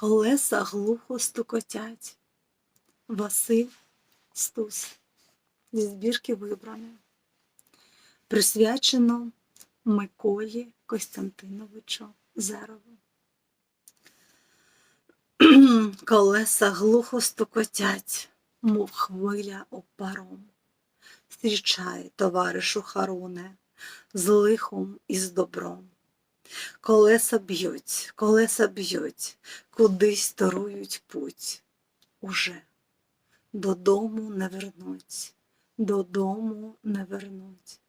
колеса глухо стукотять. Василь Стус зі збірки вибране. Присвячено Миколі Костянтиновичу Зерову. Колеса глухо стукотять, мов хвиля об паром. Зустрічай, товаришу Харуне, з лихом і з добром. Колеса б'ють, колеса б'ють, кудись торують путь. Уже додому не вернуть, додому не вернуть.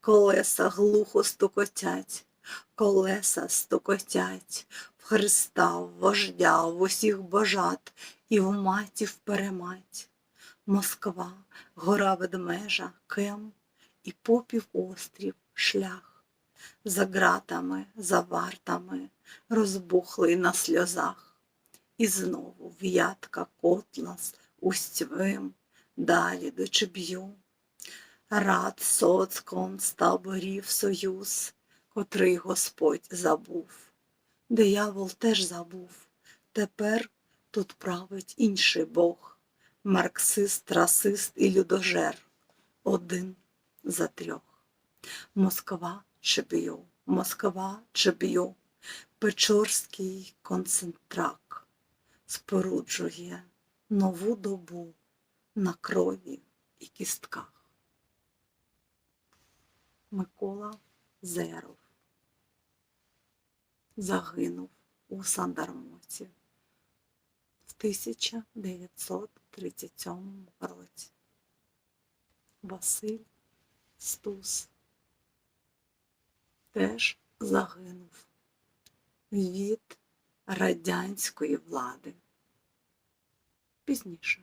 Колеса глухо стукотять, колеса стукотять, в Христа, в вождя, в усіх божат і в матів перемать. Москва, гора ведмежа, кем і попів острів, шлях. За ґратами, за вартами, розбухлий на сльозах. І знову в'ятка котлас, устьвим, далі до Чеб'ю. Рад соцком з таборів союз, котрий Господь забув. Диявол теж забув, тепер тут править інший Бог, марксист, расист і людожер, один за трьох. Москва Чеб'ю, Москва Чеб'ю, Печорський концентрак споруджує нову добу на крові і кістках. Микола Зеров загинув у Сандармоті в 1937 році. Василь Стус теж загинув від радянської влади пізніше.